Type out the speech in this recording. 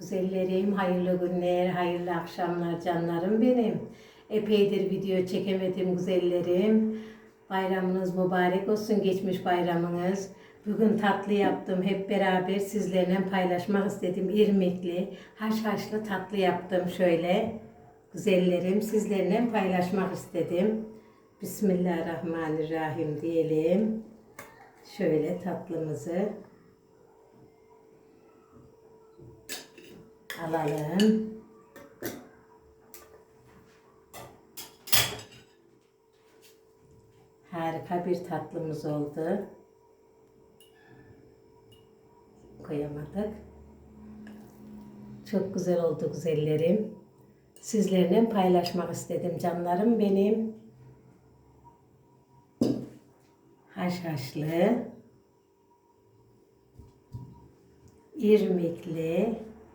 Güzellerim, hayırlı günler, hayırlı akşamlar canlarım benim. Epeydir video çekemedim güzellerim. Bayramınız mübarek olsun, geçmiş bayramınız. Bugün tatlı yaptım, hep beraber sizlerle paylaşmak istedim. İrmikli, haşhaşlı tatlı yaptım şöyle. Güzellerim, sizlerle paylaşmak istedim. Bismillahirrahmanirrahim diyelim. Şöyle tatlımızı alalım. Harika bir tatlımız oldu. Koyamadık. Çok güzel oldu güzellerim. Sizlerle paylaşmak istedim canlarım benim. Haşhaşlı, irmikli,